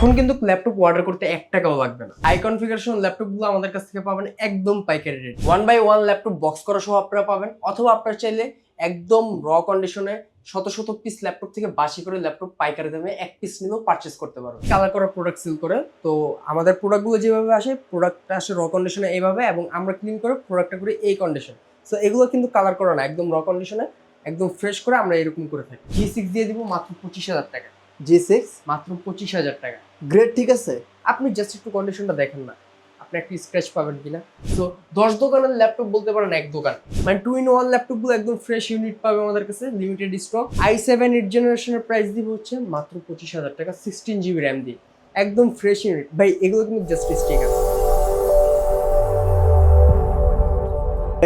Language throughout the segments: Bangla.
এখন কিন্তু ল্যাপটপ অর্ডার করতে এক টাকাও লাগবে না। আই কনফিগারেশন ল্যাপটপগুলো আমাদের কাছ থেকে পাবেন একদম পাইকারি rate one by one laptop box করা সহ আপনারা পাবেন, অথবা আপনারা চাইলে একদম র কন্ডিশনে শত শত পিস ল্যাপটপ থেকে বাসি করে ল্যাপটপ পাইকারি দামে এক পিস নিলেও পারচেস করতে পারবেন। কালার করা প্রোডাক্ট সেল করে, তো আমাদের প্রোডাক্টগুলো যেভাবে আসে প্রোডাক্টটা আসে র কন্ডিশনে এইভাবে এবং আমরা ক্লিন করে প্রোডাক্টটা করি এই কন্ডিশন সো এগুলো কিন্তু কালার করা না, একদম র কন্ডিশনে একদম ফ্রেশ করে আমরা এরকম করে থাকি। জি সিক্স দিয়ে দিব মাত্র পঁচিশ হাজার টাকা। জি সিক্স মাত্র পঁচিশ হাজার টাকা। গ্রেড ঠিক আছে। আপনি জাস্ট একটু কন্ডিশনটা দেখেন না। আপনি একটু স্ক্র্যাচ পাবেন কিনা। তো দশ দোকানের ল্যাপটপ বলতে পারেন এক দোকান। মানে টু ইন ওয়ান ল্যাপটপগুলো একদম ফ্রেশ ইউনিট পাবে আমাদের কাছে limited stock I seven eight জেনারেশনের প্রাইস দিব হচ্ছে মাত্র পঁচিশ হাজার টাকা সিক্সটিন জিবি র্যাম দিয়ে। একদম ফ্রেশ ইউনিট ভাই, এগুলো কিন্তু জাস্ট স্টিক আছে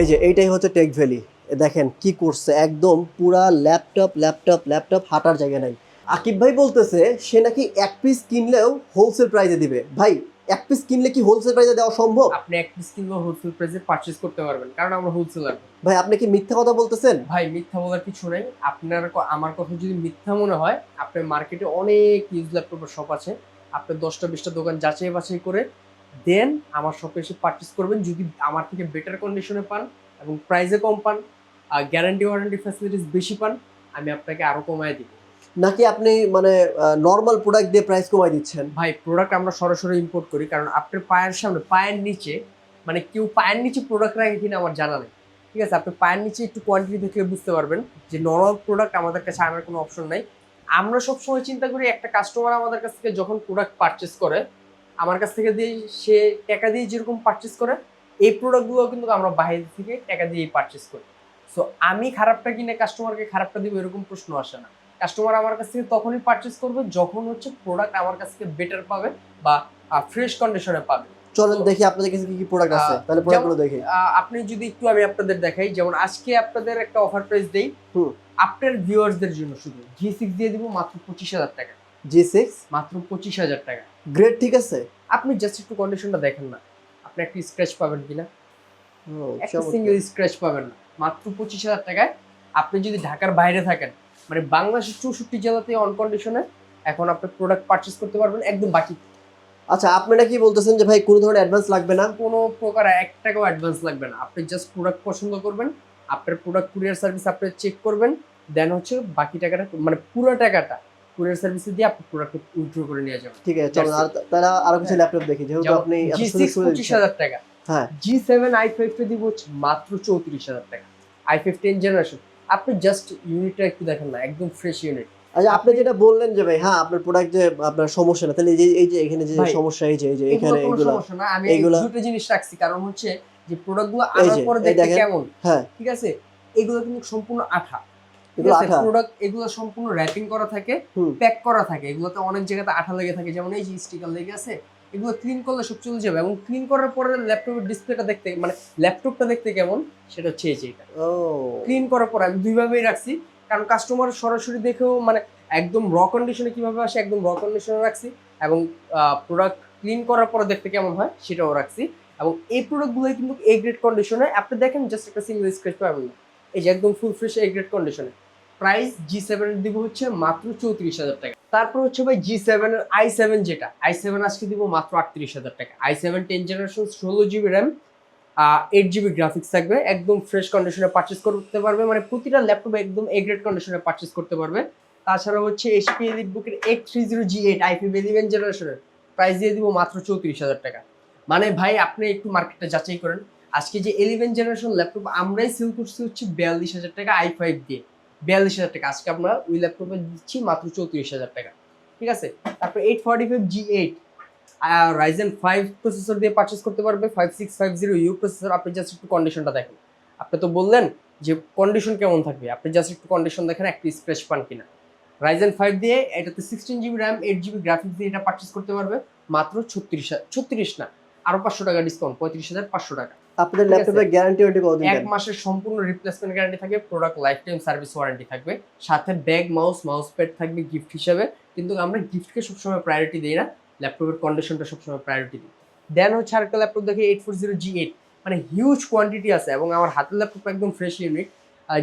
এই যে, এইটাই হচ্ছে টেক ভ্যালি দেখেন কি করছে, একদম পুরা ল্যাপটপ ল্যাপটপ ল্যাপটপ হাঁটার জায়গা নাই। আকিব ভাই বলতেছে সে নাকি এক পিস কিনলেও হোলসেল প্রাইসে দিবে। ভাই এক পিস কিনলে কি হোলসেল প্রাইসে দেওয়া সম্ভব? আপনি এক পিস কিনলেও হোলসেল প্রাইসে পারচেজ করতে পারবেন কারণ আমরা হোলসেলার ভাই আপনি কি মিথ্যা কথা বলতেছেন? ভাই মিথ্যা বলার কিছু নেই। আপনার আমার কথা যদি মিথ্যা মনে হয় আপনার মার্কেটে অনেক ইউজ ল্যাপটপের শপ আছে। আপনি দশটা বিশটা দোকান যাচাই বাছাই করে দেন আমার শপে এসে পারচেস করবেন। যদি আমার থেকে বেটার কন্ডিশনে পান এবং প্রাইসে কম পান আর গ্যারান্টি ওয়ারেন্টি ফ্যাসিলিটিস বেশি পান আমি আপনাকে আরও কমায় দিব। নাকি আপনি মানে নর্মাল প্রোডাক্ট দিয়ে প্রাইস কমাই দিচ্ছেন? ভাই প্রোডাক্ট আমরা সরাসরি ইম্পোর্ট করি, কারণ আপনার পায়ের সামনে, পায়ের নিচে মানে কেউ পায়ের নিচে প্রোডাক্ট রাখে কিনা আমার জানা নেই। ঠিক আছে? আপনি পায়ের নিচে একটু কোয়ান্টিটি দেখলে বুঝতে পারবেন যে নর্মাল প্রোডাক্ট আমাদের কাছে আনার কোনো অপশন নাই। আমরা সবসময় চিন্তা করি, একটা কাস্টমার আমাদের কাছ থেকে যখন প্রোডাক্ট পারচেস করে, আমার কাছ থেকে দিয়ে সে টাকা দিয়ে যেরকম পারচেস করে, এই প্রোডাক্টগুলো কিন্তু আমরা বাইরে থেকে টাকা দিয়েই পারচেস করি। সো আমি খারাপটা কিনে কাস্টমারকে খারাপটা দিব এরকম প্রশ্ন আসে না। কাস্টমার আমার কাছ থেকে তখনই পারচেস করবে যখন হচ্ছে প্রোডাক্ট আমার কাছ থেকে বেটার পাবে বা ফ্রেশ কন্ডিশনে পাবে। চলেন দেখি আপনাদের কাছে কি কি প্রোডাক্ট আছে তাহলে প্রোডাক্টগুলো দেখি। আপনি যদি একটু আমি আপনাদের দেখাই যেমন আজকে আপনাদের একটা অফার প্রাইস দেই। আপনার ভিউয়ার্সদের জন্য শুধু জি সিক্স দিয়ে দিব মাত্র পঁচিশ হাজার টাকা। জি সিক্স মাত্র পঁচিশ হাজার টাকা। গ্রেড ঠিক আছে? আপনি জাস্ট একটু কন্ডিশনটা দেখেন না। আপনি একটু স্ক্র্যাচ পাবেন কিনা? ও, একটা সিঙ্গেল স্ক্র্যাচ পাবেন না। মাত্র পঁচিশ হাজার টাকায় আপনি যদি ঢাকার বাইরে থাকেন মানে বাংলাদেশের চৌষট্টি জেলাতে অন কন্ডিশনে এখন আপনি প্রোডাক্ট পারচেস করতে পারবেন একদম বাকি। আচ্ছা আপনারা কি বলতেছেন যে ভাই কোনো ধরনের অ্যাডভান্স লাগবে না? কোনো প্রকার এক টাকাও অ্যাডভান্স লাগবে না। আপনি জাস্ট প্রোডাক্ট পছন্দ করবেন আপনার প্রোডাক্ট কুরিয়ার সার্ভিস আপনি চেক করবেন দেন হচ্ছে বাকি টাকাটা মানে পুরো টাকাটা কুরিয়ার সার্ভিসে দিয়ে আপনি প্রোডাক্ট উইথড্র করে নিয়ে যাবেন। ঠিক আছে চলুন আর তারা আরও কিছু ল্যাপটপ দেখি যেহেতু আপনি এত জি সুযোগ সিক্স সুবিধা পঁচিশ দিচ্ছেন। হাজার টাকা। হ্যাঁ। জি সেভেন আই ফাইভটা দিব মাত্র চৌত্রিশ হাজার টাকা। আই ফিফটিন জেনারেশন আপনি জাস্ট ইউনিটটা একটু দেখেন না একদম ফ্রেশ ইউনিট আচ্ছা আপনি যেটা বললেন যে ভাই হ্যাঁ আপনার প্রোডাক্ট যে আপনার সমস্যা না তাহলে এই যে এই যে এখানে যে সমস্যা এই যে এই যে এখানে এগুলো সমস্যা না আমি দুটো জিনিস রাখছি কারণ হচ্ছে যে প্রোডাক্টগুলো আনার পরে দেখতে কেমন। হ্যাঁ। ঠিক আছে? এগুলো কিন্তু সম্পূর্ণ আঠা। এগুলো প্রোডাক্ট এগুলো সম্পূর্ণ র্যাপিং করা থাকে প্যাক করা থাকে। এগুলোতে অনেক জায়গাতে আঠা লেগে থাকে যেমন এই যে স্টিকার লেগে আছে এগুলো ক্লিন করলে সব চলে যাবে এবং ক্লিন করার পরে ল্যাপটপের ডিসপ্লেটা দেখতে মানে ল্যাপটপটা দেখতে কেমন? সেটা হচ্ছে এই যে এটা। ক্লিন করার পর আমি দুইভাবেই রাখছি কারণ কাস্টমার সরাসরি দেখেও মানে একদম র কন্ডিশনে কীভাবে আসে একদম র কন্ডিশনে রাখছি এবং প্রোডাক্ট ক্লিন করার পরে দেখতে কেমন হয় সেটাও রাখছি এবং এই প্রোডাক্টগুলো কিন্তু এ গ্রেড কন্ডিশনে আপনি দেখেন জাস্ট একটা সিঙ্গেল স্ক্রেচ পাবেন না। এই যে একদম ফুল ফ্রেশ এ গ্রেড কন্ডিশনে প্রাইস জি সেভেনের দিব হচ্ছে মাত্র চৌত্রিশ হাজার টাকা। তারপর হচ্ছে ভাই জি সেভেনের আই সেভেন যেটা আই সেভেন আজকে দিব মাত্র আটত্রিশ হাজার টাকা। আই সেভেন টেন জেনারেশন ষোলো GB RAM eight GB graphics থাকবে, একদম ফ্রেশ কন্ডিশনে পারচেস করতে পারবে মানে প্রতিটা ল্যাপটপ একদম এ গ্রেড কন্ডিশনে পারচেস করতে পারবে। তাছাড়া হচ্ছে এইচপি এলিট বুকের eight three zero G eight I P eleven জেনারেশনের প্রাইস দিয়ে দিব মাত্র চৌত্রিশ হাজার টাকা। মানে ভাই আপনি একটু মার্কেটটা যাচাই করেন। আজকে যে ইলেভেন জেনারেশন ল্যাপটপ আমরাই সেল করছি হচ্ছে বিয়াল্লিশ হাজার টাকা আই ফাইভ দিয়ে। বিয়াল্লিশ হাজার টাকা। আজকে আমরা ওই ল্যাপটপে দিচ্ছি মাত্র চৌত্রিশ হাজার টাকা। ঠিক আছে? তারপর eight forty five G eight Ryzen five processor দিয়ে পারচেস করতে পারবে five six five zero U processor আপনি জাস্ট একটু কন্ডিশনটা দেখেন। আপনি তো বললেন যে কন্ডিশন কেমন থাকবে? আপনি জাস্ট একটু কন্ডিশন দেখেন, একটু স্ক্র্যাচ পান কিনা। রাইজেন ফাইভ দিয়ে এটাতে sixteen GB RAM eight GB graphics দিয়ে এটা পারচেস করতে পারবে, মাত্র ছত্রিশ ছত্রিশ না আরও পাঁচশো টাকা ডিসকাউন্ট পঁয়ত্রিশ হাজার পাঁচশো টাকা। আপনাদের। ল্যাপটপের গ্যারান্টি ওয়ারেন্টি কতদিন এক মাসের সম্পূর্ণ রিপ্লেসমেন্ট গ্যারান্টি থাকবে product life time service warranty থাকবে সাথে ব্যাগ মাউস মাউস প্যাড থাকবে গিফট হিসাবে। কিন্তু আমরা গিফটকে সবসময় প্রায়োরিটি দিই না ল্যাপটপের কন্ডিশনটা সবসময় প্রায়োরিটি দিই। দেন হচ্ছে আরেকটা ল্যাপটপ দেখে eight four zero G eight মানে হিউজ কোয়ান্টিটি আছে এবং আমার হাতের ল্যাপটপ একদম fresh unit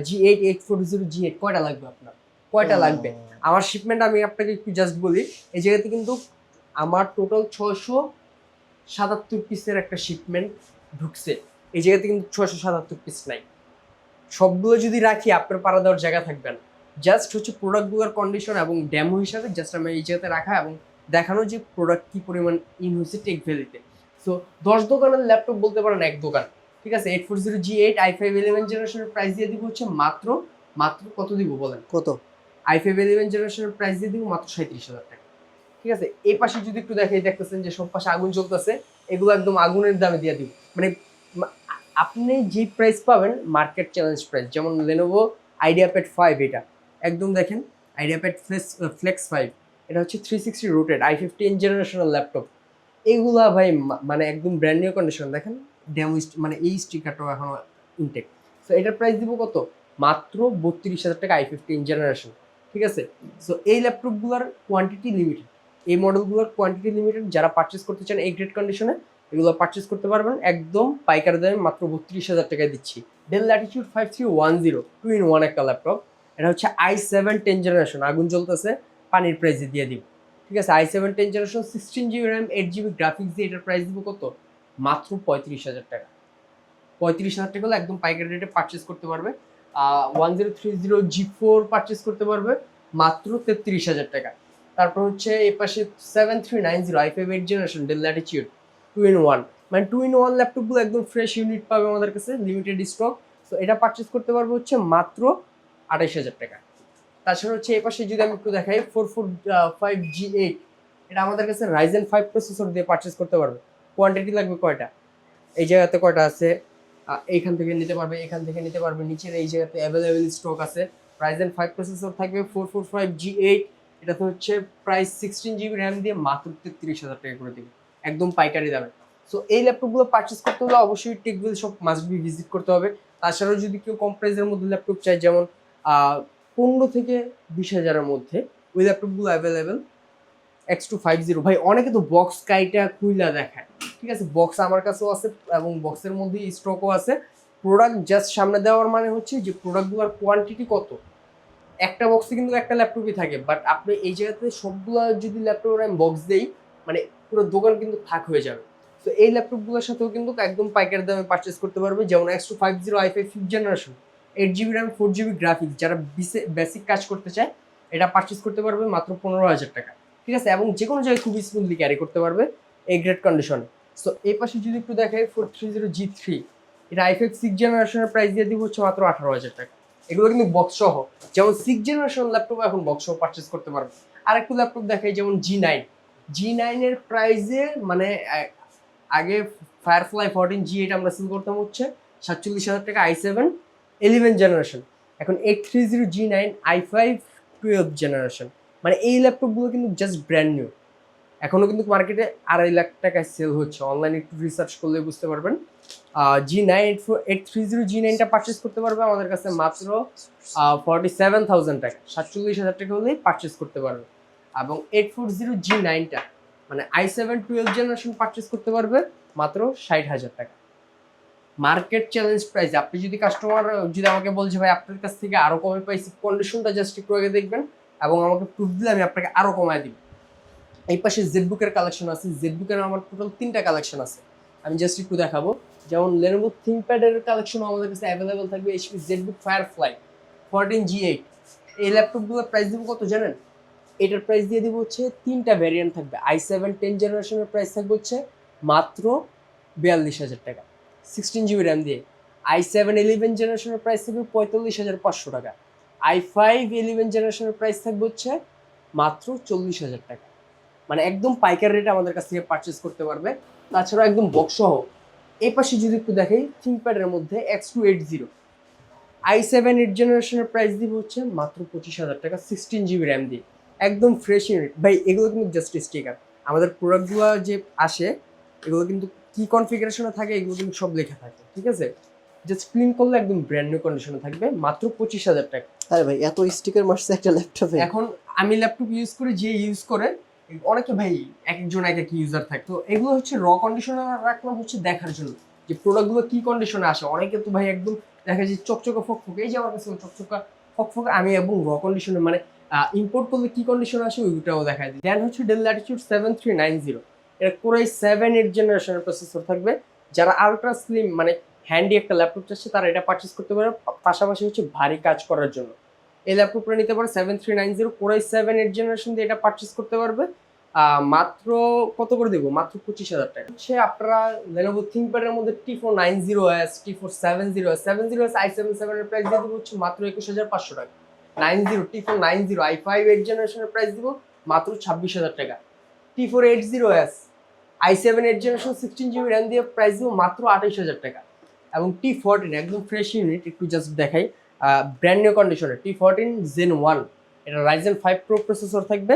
G eight eight four zero G eight কয়টা লাগবে আপনার? কয়টা লাগবে? আমার শিপমেন্ট আমি আপনাকে একটু জাস্ট বলি এই জায়গাতে কিন্তু আমার টোটাল ছয়শো সাতাত্তর পিসের একটা শিপমেন্ট ঢুকছে। এই জায়গাতে কিন্তু ছয়শো সাতাত্তর পিস নাই। সবগুলো যদি রাখি আপনার পাড়া দেওয়ার জায়গা থাকবে না। জাস্ট হচ্ছে প্রোডাক্টগুলোর কন্ডিশন এবং ড্যামো হিসাবে জাস্ট আমি এই জায়গাতে রাখা এবং দেখানো যে প্রোডাক্ট কি পরিমাণ ইন হয়েছে টেক ভ্যালিতে সো দশ দোকানের ল্যাপটপ বলতে পারেন এক দোকান। ঠিক আছে? Eight four zero G eight I five eleven জেনারেশনের প্রাইস দিয়ে দিব হচ্ছে মাত্র মাত্র কত দিব বলেন? কত? আই ফাইভ ইলেভেন জেনারেশনের প্রাইস দিয়ে দিব মাত্র সাঁত্রিশ হাজার টাকা। ঠিক আছে? এই পাশে যদি একটু দেখাই, দেখতেছেন যে সব পাশে আগুন চলতেছে এগুলো একদম আগুনের দামে দিয়ে দিব মানে আপনি যে প্রাইস পাবেন মার্কেট চ্যালেঞ্জ প্রাইস যেমন লেনোভো আইডিয়া প্যাড ফাইভ এটা। একদম দেখেন IdeaPad Flex Flex five এটা হচ্ছে three sixty rotated I fifteen generational laptop এগুলা ভাই মানে একদম ব্র্যান্ড নিউ কন্ডিশন দেখেন ড্যামো মানে এই স্টিকারটাও এখনও ইনটেক সো এটার প্রাইস দিব কত? মাত্র বত্রিশ হাজার টাকা আই ফিফটিন জেনারেশন ঠিক আছে? সো এই ল্যাপটপগুলোর কোয়ান্টিটি লিমিটেড এই মডেলগুলোর কোয়ান্টিটি লিমিটেড যারা পারচেস করতে চান এই গ্রেড কন্ডিশনে এগুলো পারচেস করতে পারবেন। একদম পাইকারি দামে মাত্র বত্রিশ হাজার টাকায় দিচ্ছি। Dell Latitude five three one zero two in one একটা ল্যাপটপ এটা হচ্ছে আই সেভেন টেন জেনারেশন আগুন চলতেছে পানির প্রাইসে দিয়ে দিব। ঠিক আছে I seven ten generation sixteen GB RAM eight GB graphics দিয়ে এটার প্রাইস দিব কত? মাত্র পঁয়ত্রিশ হাজার টাকা। পঁয়ত্রিশ হাজার টাকা হলে একদম পাইকারি রেটে পারচেস করতে পারবে। One zero three zero G four purchase করতে পারবে। মাত্র তেত্রিশ হাজার টাকা। তারপর হচ্ছে এই পাশে seven three nine zero I five eight generation Dell Latitude two in one মানে টু ইন ওয়ান ল্যাপটপগুলো একদম ফ্রেশ ইউনিট পাবে আমাদের কাছে লিমিটেড স্টক তো এটা পারচেস করতে পারব হচ্ছে মাত্র আঠাইশ হাজার টাকা। তাছাড়া হচ্ছে এই পাশে যদি আমি একটু দেখাই four four five G eight এটা আমাদের কাছে রাইজেন ফাইভ প্রসেসর দিয়ে পারচেস করতে পারবে। কোয়ান্টিটি লাগবে কয়টা? এই জায়গাতে কয়টা আছে? এইখান থেকে নিতে পারবে, এখান থেকে নিতে পারবে। নিচের এই জায়গাতে অ্যাভেলেবেল স্টক আছে। রাইজেন ফাইভ প্রসেসর থাকবে four four five G eight এটা তো হচ্ছে প্রাইস সিক্সটিন জিবি র্যাম দিয়ে মাত্র তেত্রিশ হাজার টাকা করে দেবে। একদম পাইকারি দামে। সো এই ল্যাপটপগুলো পারচেস করতে হলে অবশ্যই টেকবিল সব মাস্ট বি ভিজিট করতে হবে। তাছাড়াও যদি কেউ কম প্রাইসের মধ্যে ল্যাপটপ চায়, যেমন পনেরো থেকে বিশ হাজারের মধ্যে ওই ল্যাপটপগুলো available X two five zero ভাই, অনেকে তো বক্স কাইটা খুইলা দেখায়। ঠিক আছে বক্স আমার কাছেও আছে এবং বক্সের মধ্যে স্টকও আছে। প্রোডাক্ট জাস্ট সামনে দেওয়ার মানে হচ্ছে যে প্রোডাক্টগুলোর কোয়ান্টিটি কত? একটা বক্সে কিন্তু একটা ল্যাপটপই থাকে বাট আপনি এই জায়গাতে সবগুলো যদি ল্যাপটপের আমি বক্স দেই মানে পুরো দোকান কিন্তু থাক হয়ে যাবে। তো এই ল্যাপটপগুলোর সাথেও কিন্তু একদম পাইকারি দামে পারচেস করতে পারবে, যেমন X five zero I five fifth generation eight GB RAM four GB graphics যারা বেসিক কাজ করতে চায়, এটা পারচেস করতে পারবে মাত্র পনেরো হাজার টাকা। ঠিক আছে? এবং যে কোনো জায়গায় খুব স্মুথলি ক্যারি করতে পারবে এই গ্রেড কন্ডিশনে সো এই পাশে যদি একটু দেখাই four three zero G three এটা আই ফাইভ সিক্স জেনারেশনের প্রাইস দিয়ে দিব হচ্ছে মাত্র আঠারো হাজার টাকা। এগুলো কিন্তু বক্স সহ। যেমন সিক্স জেনারেশন ল্যাপটপ এখন বক্স সহ পারচেস করতে পারবে। আর একটু ল্যাপটপ দেখাই, যেমন জি নাইন জি নাইনের প্রাইসে মানে আগে ফায়ারফ্লাই ফোরটিন জি এইট আমরা সেল করতাম হচ্ছে সাতচল্লিশ হাজার টাকা আই সেভেন ইলেভেন জেনারেশন এখন eight three zero G nine I five twelve generation মানে এই ল্যাপটপগুলো কিন্তু জাস্ট ব্র্যান্ড নিউ এখনও কিন্তু মার্কেটে আড়াই লাখ টাকায় সেল হচ্ছে। অনলাইনে একটু রিসার্চ করলে বুঝতে পারবেন। G nine eight four eight three zero G নাইনটা purchase করতে পারবে আমাদের কাছে মাত্র ফর্টি সেভেন থাউজেন্ড টাকা। সাতচল্লিশ হাজার টাকা হলেই পারচেস করতে পারবে। এবং এইট ফোর জিরো জি নাইনটা মানে I seven twelve generation purchase করতে পারবে মাত্র ষাট হাজার টাকা। মার্কেট চ্যালেঞ্জ প্রাইস আপনি যদি কাস্টমার যদি আমাকে বলছে ভাই, আপনার কাছ থেকে আরও কমে পাইছি কন্ডিশনটা জাস্ট একটু আগে দেখবেন এবং আমাকে প্রুফ দিলে আমি আপনাকে আরও কমায় দিব। এই পাশে জেড বুকের কালেকশন আছে। জেড বুকের আমার টোটাল তিনটা কালেকশন আছে। আমি জাস্ট একটু দেখাবো। যেমন লেনোভো থিঙ্কপ্যাডের কালেকশন আমাদের কাছে অ্যাভেলেবেল থাকবে। HP Z book Firefly fourteen G eight এই ল্যাপটপগুলোর প্রাইস দেবো কত জানেন? এটার প্রাইস দিয়ে দিব হচ্ছে তিনটা ভ্যারিয়েন্ট থাকবে। আই সেভেন টেন জেনারেশনের প্রাইস থাকবে হচ্ছে মাত্র বিয়াল্লিশ হাজার টাকা। সিক্সটিন জিবি র্যাম দিয়ে। আই সেভেন ইলেভেন জেনারেশনের প্রাইস থাকবে পঁয়তাল্লিশ হাজার পাঁচশো টাকা। আই ফাইভ ইলেভেন জেনারেশনের প্রাইস থাকবে হচ্ছে মাত্র চল্লিশ হাজার টাকা। মানে একদম পাইকার রেটে আমাদের কাছ থেকে পারচেস করতে পারবে। তাছাড়া একদম বক্স সহ। এই পাশে যদি একটু দেখাই থিঙ্কপ্যাডের মধ্যে X two eight zero I seven eight জেনারেশনের প্রাইস দিব হচ্ছে মাত্র পঁচিশ হাজার টাকা সিক্সটিন জিবি র্যাম দিয়ে। একদম ফ্রেশ ইউনিট ভাই এগুলো কিন্তু জাস্ট স্টিকার আমাদের প্রোডাক্টগুলো যে আসে এগুলো কিন্তু কি কনফিগারেশনে থাকে এগুলো কিন্তু সব লেখা থাকে ঠিক আছে? জাস্ট ক্লিন করলে একদম ব্র্যান্ড নিউ কন্ডিশনে থাকবে মাত্র পঁচিশ হাজার টাকা। আরে ভাই এত স্টিকার মারছে একটা ল্যাপটপে এখন আমি ল্যাপটপ ইউজ করে যে ইউজ করে অনেকে ভাই এক একজন এক এক ইউজার থাকে। তো এগুলো হচ্ছে র কন্ডিশনে রাখলাম হচ্ছে দেখার জন্য। যে প্রোডাক্টগুলো কি কন্ডিশনে আসে? অনেকে তো ভাই একদম দেখা যায় চকচকা ফকফকে, এই যে আমার কাছে চকচকা ফকফকে, আমি এবং র কন্ডিশনে মানে ইম্পোর্ট করলে কি কন্ডিশন আসে ওইটাও দেখা দিই। দেন হচ্ছে Dell Latitude seven three nine zero এটা কোরাই সেভেন এইট জেনারেশনের প্রসেসর থাকবে। যারা আলট্রা স্লিম মানে হ্যান্ডি একটা ল্যাপটপ চাচ্ছে, তারা এটা পারচেস করতে পারে পাশাপাশি হচ্ছে ভারী কাজ করার জন্য। এই ল্যাপটপটা নিতে পারে seven three nine zero core i seven eight generation দিয়ে এটা পারচেস করতে পারবে। মাত্র কত করে দেবো? মাত্র পঁচিশ হাজার টাকা। হচ্ছে আপনারা লেনোভো থিঙ্কপ্যাডের মধ্যে T four nine zero S T four seven zero S seven zero S I seven সেভেনের প্রাইস দিয়ে দেবো হচ্ছে মাত্র একুশ হাজার পাঁচশো টাকা। Nine zero T four nine zero I five eight জেনারেশনের প্রাইস দিব মাত্র ছাব্বিশ হাজার টাকা। T four eight zero S I seven eight generation sixteen GB RAM দিয়ে প্রাইস দিব মাত্র আঠাইশ হাজার টাকা। এবং টি ফোরটিন একদম ফ্রেশ ইউনিট একটু জাস্ট দেখাই। ব্র্যান্ড নিউ কন্ডিশনে টি ফোরটিন জেন ওয়ান এটা রাইজেন ফাইভ প্রো প্রসেসর থাকবে।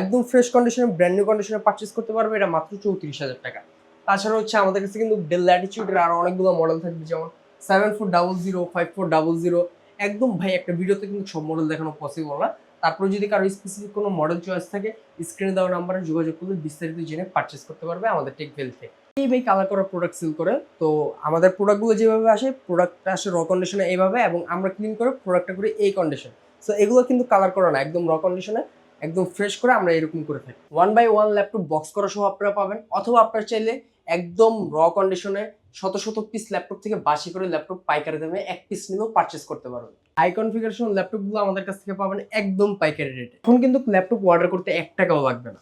একদম ফ্রেশ কন্ডিশনে ব্র্যান্ড নিউ কন্ডিশনে পারচেস করতে পারবে। এটা মাত্র চৌত্রিশ হাজার টাকা। তাছাড়া হচ্ছে আমাদের কাছে কিন্তু ডেল ল্যাটিচিউডের আরও অনেকগুলো মডেল থাকবে, যেমন seven four double zero five four double zero একদম ভাই, একটা ভিডিওতে কিন্তু সব মডেল দেখানো পসিবল না। তারপরে যদি কারও স্পেসিফিক কোনো মডেল চয়েস থাকে স্ক্রিনে দেওয়া নাম্বারে যোগাযোগ করলে বিস্তারিত জেনে পারচেস করতে পারবে আমাদের টেক ভেল থেকে এই ভাই কালার করা প্রোডাক্ট সেল করে, তো আমাদের প্রোডাক্টগুলো যেভাবে আসে প্রোডাক্টটা আসে র কন্ডিশনে এইভাবে এবং আমরা ক্লিন করে প্রোডাক্টটা করি এই কন্ডিশন সো এগুলো কিন্তু কালার করা না, একদম র কন্ডিশনে একদম ফ্রেশ করে আমরা এরকম করে থাকি। One by one laptop box করা সহ আপনারা পাবেন, অথবা আপনারা চাইলে একদম র কন্ডিশনে শত শত পিস ল্যাপটপ থেকে বাসি করে ল্যাপটপ পাইকারি দামে এক পিস নিলেও পারচেস করতে পারবেন। হাই কনফিগারেশন ল্যাপটপগুলো আমাদের কাছ থেকে পাবেন একদম পাইকারি রেটে এখন কিন্তু ল্যাপটপ অর্ডার করতে এক টাকাও লাগবে না।